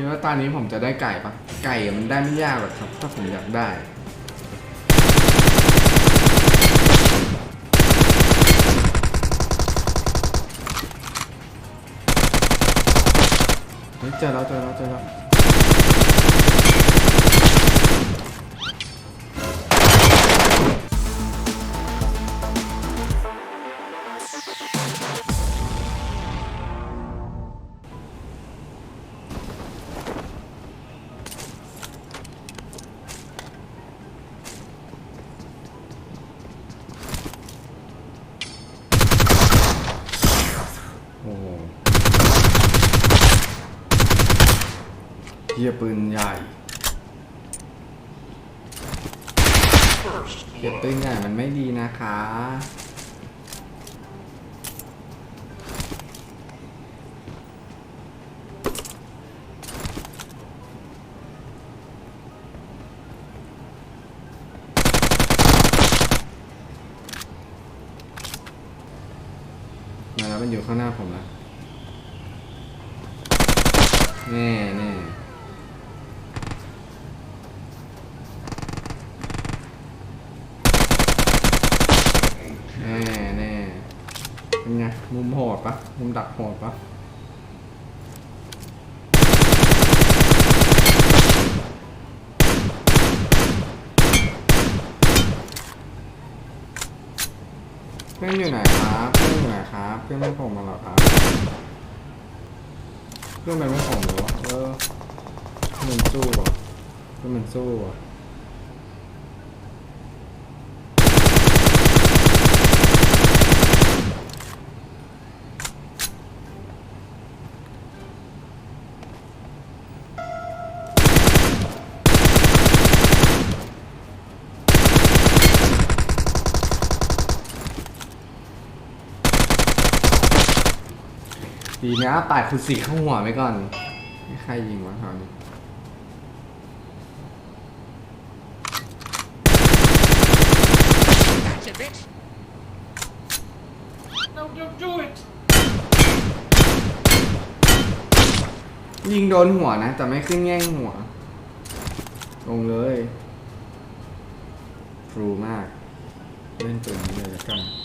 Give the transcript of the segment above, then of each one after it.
คิดว่าตอนนี้ผมจะได้ไก่ปะไก่มันได้ไม่ยากหรอกครับ ถ้าผมอยากได้ เฮ้ยเจอแล้วเจอแล้วเจอแล้ว เียปืนใหญ่เก็บปืนใหญ่มันไม่ดีนะคะ มาแล้วมันอยู่ข้างหน้าผมแล้วแน่ เป็นไง มุมโหดปะมุมดักโหดปะเพื่อนอยู่ไหนครับเพื่อนอยู่ไหนครับเพื่อนไม่ผมมาหรอครับเพื่อนมันไม่ผมหรอเออเพื่อนมันสู้วะเพื่อนมันสู้วะ ดีนะปาดคุณสีเข้าหัวไปก่อนไม่ใครยิงวะคราวนี้ยิงโดนหัวนะ แต่ไม่ขึ้นแง่งหัว ลงเลยฟรูมาก เล่นปืนนี้เลยละกัน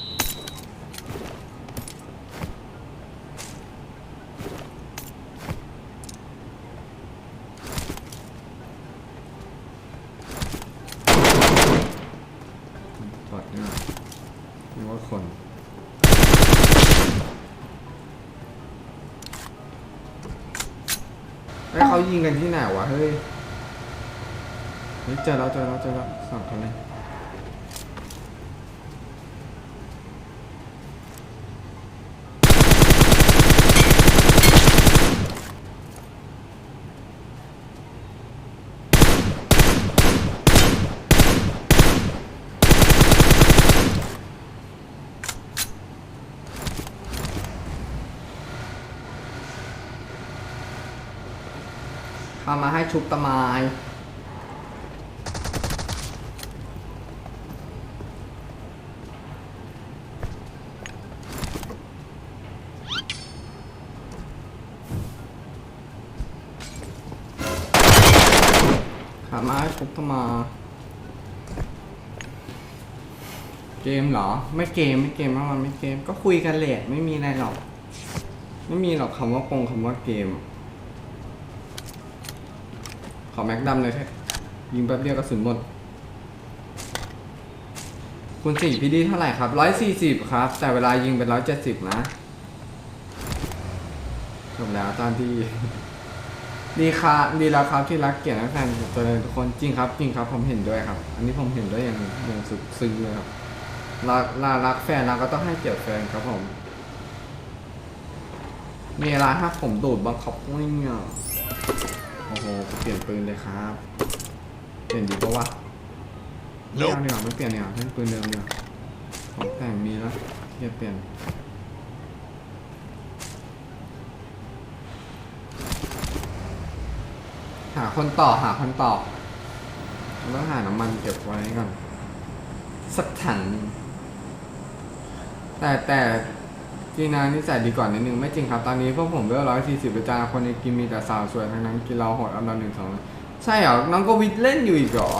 นี่นึกว่าคนไอ้เขายิงกันที่ไหนวะเฮ้ยเฮ้ยเจอแล้วเจอแล้วเจอแล้วสองคนเลย เข้ามาให้ชุบตะไมายขามาให้ชุบตะไมา เกมเหรอ ไม่เกมไม่เกมมันไม่เกม ก็คุยกันแหละไม่มีอะไรหรอก ไม่มีหรอกคำว่าปงคำว่าเกม ขอแม็กดำเลยเถอะยิงแป๊บเดียวกระสุนหมดคุณสี่พีดีเท่าไหร่ครับร้อยสี่สิบครับ แต่เวลายิงเป็นร้อยเจ็ดสิบนะจบแล้วตอนที่ ดีครับดีแล้วครับที่รักเกียรติและแฟนตัวเลยทุกคนจริงครับ จริงครับผมเห็นด้วยครับ อันนี้ผมเห็นด้วยอย่างอย่างสุดซึ้งเลยครับรักรักรักแฟนเราก็ต้องให้เกียรติแฟนครับผมมีอะไรถ้าผมดูดบังคับไม่เงี้ย อ้โหกูเปลี่ยนปืนเลยครับ เปลี่ยนดีปะวะไม่เอาดีกว่าไม่เปลี่ยนดีกว่าเล่นปืนเดิมดีกว่าของแต่งมีแล้วที่จะเปลี่ยนหาคนต่อหาคนต่อแล้วหาน้ำมันเก็บไว้ก่อน สักถังหนึ่งแต่แต่ จีนานิสัยดีก่อนนิดนึงไม่จริงครับ ตอนนี้พวกผมเวลร้อยสี่สิบประจานคนในกินมีแต่สาวสวยทั้งนั้นกินเราโหดอันดับหนึ่งสองใช่เหรอ น้องกวิทเล่นอยู่อีกเหรอ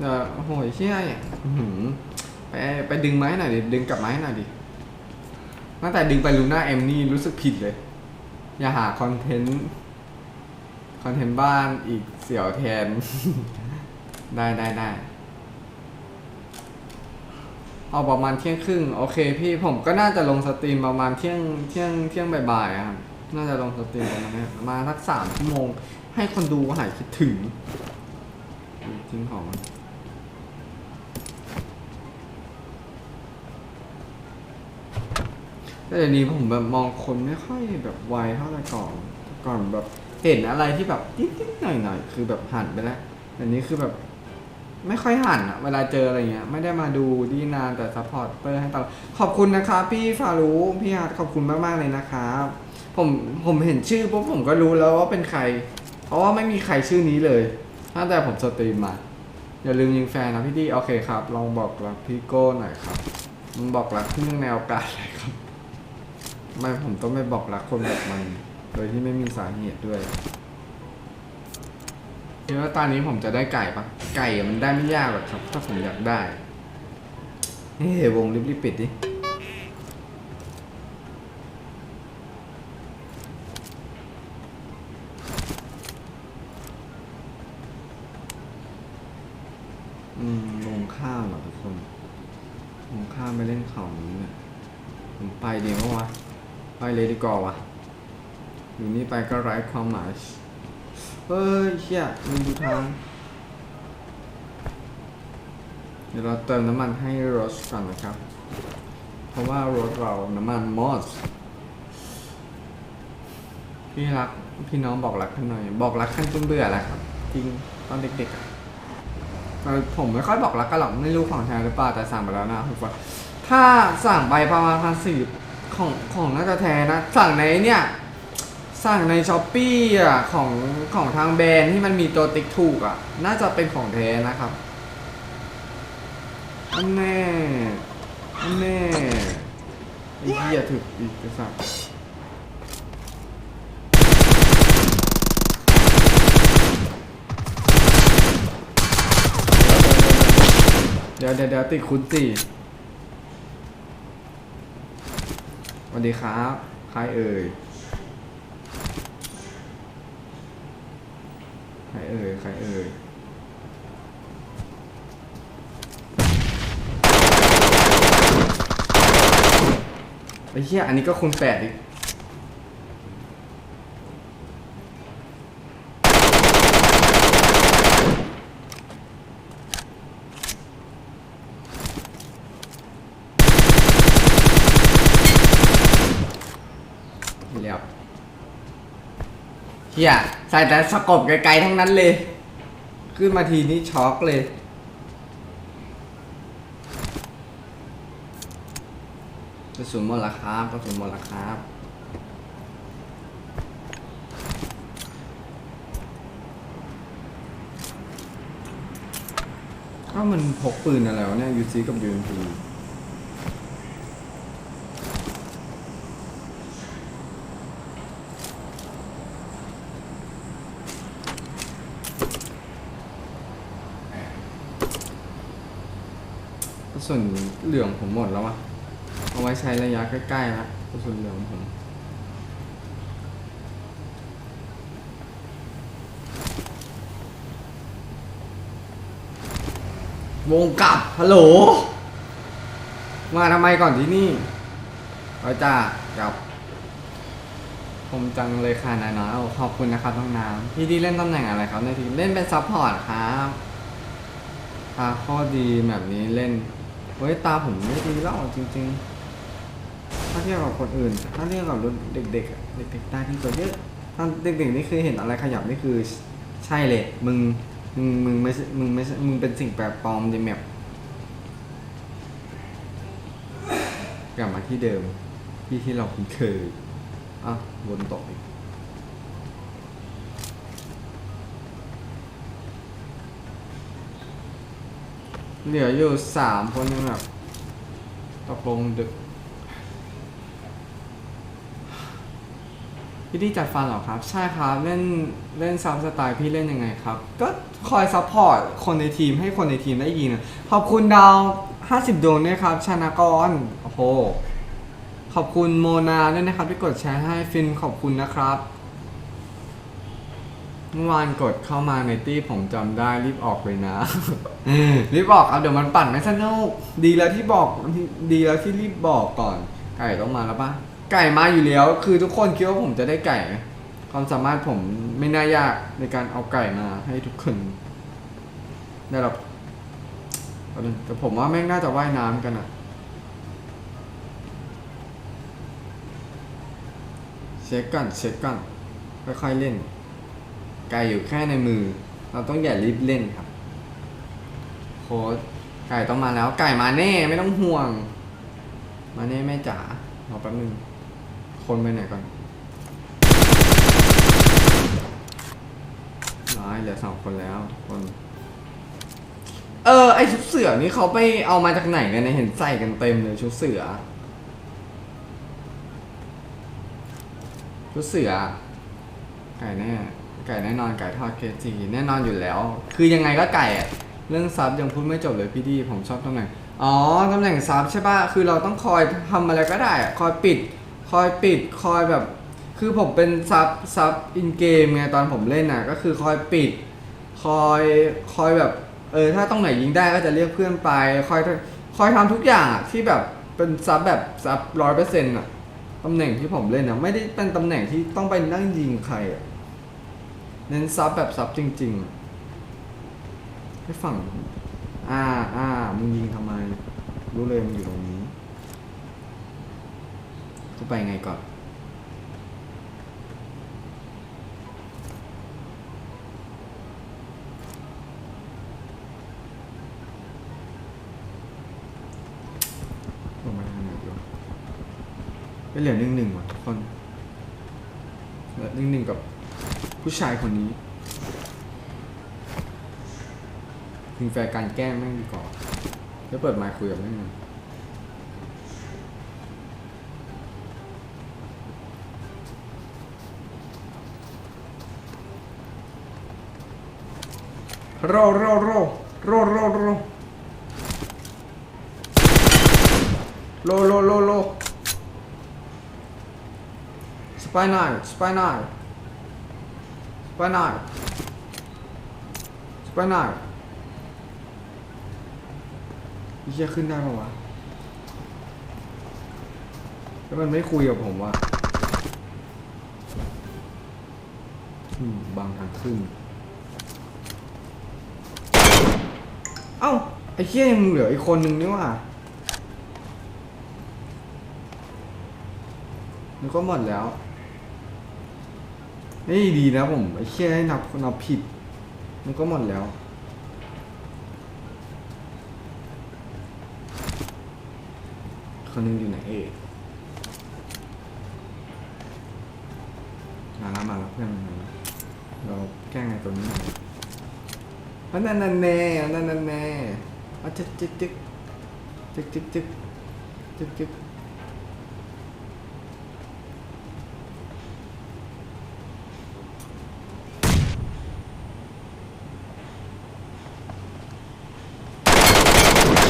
เออโอ้โหเชี่ยไปไปดึงไม้หน่อยดิดึงกลับไม้หน่อยดิตั้งแต่ดึงไปลูน่าเอ็มนี่รู้สึกผิดเลย อย่าหาคอนเทนต์คอนเทนต์บ้านอีกเสี่ยวแทน ได้ได้ได้ เอาประมาณเที่ยงครึ่งโอเค พี่ผมก็น่าจะลงสตรีมประมาณเที่ยงเที่ยงเที่ยงบ่ายๆอะครับน่าจะลงสตรีมประมาณนี้ประมาณสักสามชั่วโมง ให้คนดูหายคิดถึงจริงของแต่เดี๋ยวนี้ผมแบบมองคนไม่ค่อยแบบไวเท่าแต่ก่อนแต่ก่อนแบบเห็นอะไรที่แบบนิดๆหน่อยๆคือแบบหันไปแล้วแต่นี้คือแบบ ไม่ค่อยหันอะเวลาเจออะไรเงี้ย ไม่ได้มาดูดีนานแต่ซัพพอร์ตเตอร์ให้ตลอดขอบคุณนะครับพี่ฟารุพี่อาร์ตขอบคุณมาก ๆ เลยนะครับ ผมผมเห็นชื่อปุ๊บผมก็รู้แล้วว่าเป็นใคร เพราะว่าไม่มีใครชื่อนี้เลยตั้งแต่ผมสตรีมมาอย่าลืมยิงแฟนนะพี่ดีโอเคครับ ลองบอกรักพี่โก้หน่อยครับมันบอกรักเนื่องในโอกาสอะไรครับ ไม่ผมต้องไม่บอกรักคนแบบมัน โดยที่ไม่มีสาเหตุด้วย คิดว่าตอนนี้ผมจะได้ไก่ปะไก่อะมันได้ไม่ยากหรอกครับ ถ้าผมอยากได้เฮ้ยวงรีบๆปิดดิอืมลงข้าวเหรอทุกคน ลงข้าวไปเล่นเขานี้เนี่ยผมไปดีไหมวะ ไปเลยดีกว่าวะอยู่นี่ไปก็ไร้ความหมาย เฮ้ยเชี่ยมึงดูทาง เดี๋ยวเราเติมน้ำมันให้รถก่อนนะครับ เพราะว่ารถเราน้ำมันมอสพี่รักพี่น้องบอกรักกันหน่อย บอกรักขั้นจนเบื่อแล้วครับ จริงตอนเด็กๆเออผมไม่ค่อยบอกรักกันหรอกไม่รู้ของแท้หรือเปล่าแต่สั่งไปแล้วนะคุณว่าถ้าสั่งใบประมาณพันสี่ของของน่าจะแท้นะ สั่งในเนี่ย สั่งในช้อปปี้อะของของทางแบรนด์ที่มันมีตัวติ๊กถูกอะ น่าจะเป็นของแท้นะครับอันแน่อันแน่ไอ้เหี้ยถึกอีกไอ้สัสเดี๋ยวเดี๋ยวเดี๋ยวติดคุณสี่สวัสดีครับ ใครเอ่ย ใคร เอ่ยใครเอ่ยไอ้เหี้ยอันนี้ก็คูณแปดอีกเรียบเฮีย ใส่แต่สกบไกลๆทั้งนั้นเลย ขึ้นมาทีนี้ช็อกเลย กระสุนหมดล้วครับกระสุนหมดล้วครับก็มันพกปืนอะไรวะเนี่ยยูซีกับยูเอ็มพีกระสุน เหลืองผมหมดแล้ววะเอาไว้ใช้ระยะใกล้ๆแล้วกระสุนเหลืองผมวงกลับฮัลโหล มาทำไมก่อนที่นี่เอาจ้ากลับผมจังเลยค่ะนายน้อยขอบคุณนะครับน้องน้ำพี่ดีเล่นตำแหน่งอะไรครับในทีมเล่นเป็นซัพพอร์ตครับตาข้อดีแบบนี้เล่น เฮ้ยตาผมไม่ดีแล้วจริง ๆ ถ้าเทียบกับคนอื่น ถ้าเทียบกับรุ่นเด็กๆอะเด็กๆตาดีกว่าเยอะตอนเด็กๆนี่คือเห็นอะไรขยับนี่คือใช่เลย มึง มึง มึงไม่ใช่มึงไม่ใช่มึงเป็นสิ่งแปลกปลอมในแมปกลับมาที่เดิมที่ที่เราคุ้นเคยอะวนตกอีก เหลืออยู่สามคนยังแบบตกลงดึกพี่ที่จัดฟันเหรอครับ ใช่ครับ เล่นเล่นซับสไตล์พี่เล่นยังไงครับ ก็คอยซัพพอร์ตคนในทีมให้คนในทีมได้ยินขอบคุณดาว 50 ดวงด้วยครับ ชนะกรโอ้โหขอบคุณโมนาด้วยนะครับที่กดแชร์ให้ฟินขอบคุณนะครับ เมื่อวานกดเข้ามาในตี้ผมจำได้รีบออกเลยนะ รีบออกเอาเดี๋ยวมันปั่นไม่สนุกดีแล้วที่บอกดีแล้วที่รีบบอกก่อน ไก่ต้องมาแล้วปะไก่มาอยู่แล้ว คือทุกคนคิดว่าผมจะได้ไก่ไหมความสามารถผมไม่น่ายากในการเอาไก่มาให้ทุกคนได้รับแต่ผมว่าแม่งน่าจะว่ายน้ำกันอะเช็คก่อนเช็คก่อนค่อยๆเล่น ไก่อยู่แค่ในมือ เราต้องอย่ารีบเล่นครับ โค้ดไก่ต้องมาแล้ว ไก่มาแน่ไม่ต้องห่วง มาแน่แม่จ๋ารอแป๊บนึง คนไปไหนก่อนร้ายเหลือสองคนแล้วคน เออ ไอชุดเสือนี่เขาไปเอามาจากไหนกันเนี่ยเห็นใส่กันเต็มเลยชุดเสือชุดเสือไก่แน่ ไก่แน่นอนไก่ทอดเคจีแน่นอนอยู่แล้ว คือยังไงก็ไก่อะเรื่องซับยังพูดไม่จบเลยพี่ดี ผมชอบตำแหน่งอ๋อตำแหน่งซับใช่ปะคือเราต้องคอยทำอะไรก็ได้อะคอยปิด คอยปิดคอยแบบ คือผมเป็นซับซับอินเกมไงตอนผมเล่นน่ะก็คือคอยปิด คอยคอยแบบเออถ้าตรงไหนยิงได้ก็จะเรียกเพื่อนไป คอยคอยทำทุกอย่างอะที่แบบเป็นซับแบบซับร้อยเปอร์เซ็นต์อะตำแหน่งที่ผมเล่นอะไม่ได้เป็นตำแหน่งที่ต้องไปนั่งยิงใครอะ เน้นซับแบบซับจริงๆอะให้ฝั่ง อ่าอ่ามึงยิงทำไม รู้เลยมึงอยู่ตรงนี้กูไปไงก่อน ลงมาทางไหนดีวะไปเหลือหนึ่งหนึ่งว่ะทุกคนเหลือหนึ่งหนึ่งกับ ผู้ชายคนนี้ถึงแฟร์การแกล้งแม่งดีกว่าแล้วเปิดไมค์คุยกับแม่งหน่อยโรโรโรโรโรโรโลโลโลโลสไปนายสไปนาย สไปนายสไปนายเฮียขึ้นได้ปะวะแล้วมันไม่คุยกับผมวะอืมบางทางขึ้น เอ้า ไอ้เฮียยังเหลืออีกคนนึงนี่ว่ะมันก็หมดแล้ว นี่ดีนะผมไอ้เชี่ยให้นับนับผิด มันก็หมดแล้วคนหนึงอยู่ไหนเอ่ยมาแล้วมาแล้วเพื่อนมาแล้วเราแก้งไงตัวนี้พนันนั้นนั่นแน่นนั้นนั่นแน่อะจึ๊กจึ๊กจึ๊กจึ๊กจึ๊กจึ๊กจึ๊ก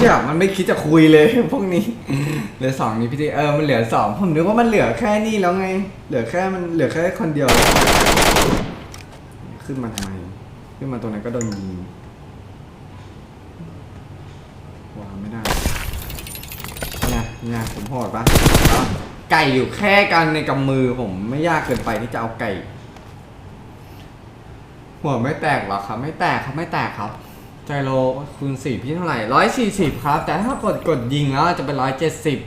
ชี่ยมันไม่คิดจะคุยเลยพวกนี้ เหลือสองนี่พี่ทีเออมันเหลือสองผมนึกว่ามันเหลือแค่นี้แล้วไง เหลือแค่มันเหลือแค่คนเดียว ขึ้นมาทำไมขึ้นมาตรงนั้นก็โดนยิงวางไม่ได้นี่ยเนี่ยผมโหดปะไก่อยู่แค่กันในกำมือผมไม่ยากเกินไปที่จะเอาไก่ หัวไม่แตกหรอครับ ไม่แตกครับไม่แตกครับ ใจโลคูณสี่พี่เท่าไหร่ร้อยสี่สิบครับ แต่ถ้ากดกดยิงแล้วจะเป็นร้อยเจ็ดสิบ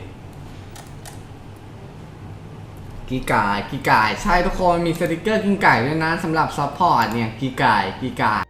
กีกายกีกาย ใช่ทุกคนมีสติกเกอร์กีกายด้วยนะสำหรับซัพพอร์ตเนี่ยกีกายกีกาย